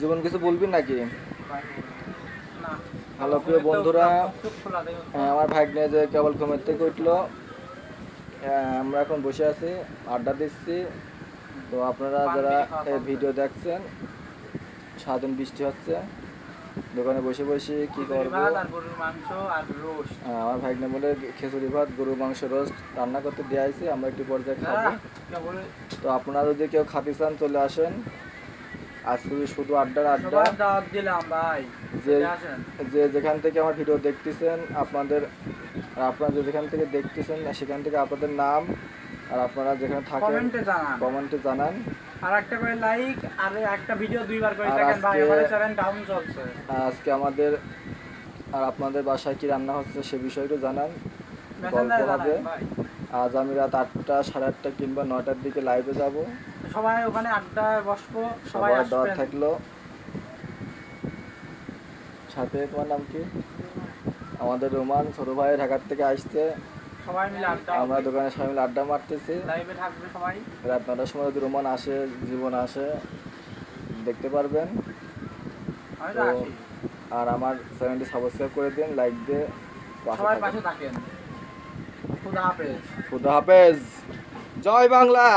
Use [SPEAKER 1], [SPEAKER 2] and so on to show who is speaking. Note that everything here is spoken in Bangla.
[SPEAKER 1] জীবন কিছু বলবি নাকি? হ্যালো প্রিয় বন্ধুরা। হ্যাঁ, আমার ভাগ্নে যে কেবল ঘুমের থেকে উঠল। হ্যাঁ, আমরা এখন বসে আছি আড্ডা দিচ্ছি। তো আপনারা যারা ভিডিও দেখছেন সারাদিন বৃষ্টি হচ্ছে। দোকানে বসে বসে কি করব?
[SPEAKER 2] গরুর
[SPEAKER 1] হ্যাঁ, আমার ভাগ্নে বলে খিচুড়ি ভাত গরু মাংস রোস্ট রান্না করতে দেওয়া হয়েছে আমরা একটু পর্যায়ে খাব। তো আপনারা যদি কেউ খাতে চান চলে আসেন। আজকে শুধু আড্ডার আড্ডা।
[SPEAKER 2] দাওয়াত দিলাম ভাই
[SPEAKER 1] যে যে যেখান থেকে আমার ভিডিও দেখতেছেন আপনাদের আর আপনারা যে যেখান থেকে দেখতেছেন সেখান থেকে আপনাদের নাম আর আপনারা যেখানে থাকেন
[SPEAKER 2] কমেন্টে জানান।
[SPEAKER 1] কমেন্টে জানান।
[SPEAKER 2] আর একটা করে লাইক আর একটা ভিডিও দুইবার করে ভাই আমাদের চ্যানেল ডাউন চলছে।
[SPEAKER 1] আজকে আমাদের আর আপনাদের বাসায় কি রান্না হচ্ছে সে বিষয়টা জানান। গল্প হবে। আজ আমি রাত আটটা সাড়ে আটটা কিংবা নয়টার দিকে লাইভে যাব।
[SPEAKER 2] সবাই ওখানে আড্ডায় বসবো সবাই
[SPEAKER 1] দাওয়াত থাকল। সাথে তোমার নাম কি? আমাদের রোমান ছোট ভাই ঢাকার থেকে আসছে।
[SPEAKER 2] সবাই মিলে আড্ডা
[SPEAKER 1] আমরা দোকানে সবাই মিলে আড্ডা মারতেছি।
[SPEAKER 2] লাইভে থাকবে সবাই।
[SPEAKER 1] রাত নটার সময় যদি রোমান আসে জীবন আসে দেখতে পারবেন। আর আমার চ্যানেলটি সাবস্ক্রাইব করে দিন লাইক দিয়ে
[SPEAKER 2] সবাই পাশে থাকেন।
[SPEAKER 1] খুদা হাফেজ। জয় বাংলা।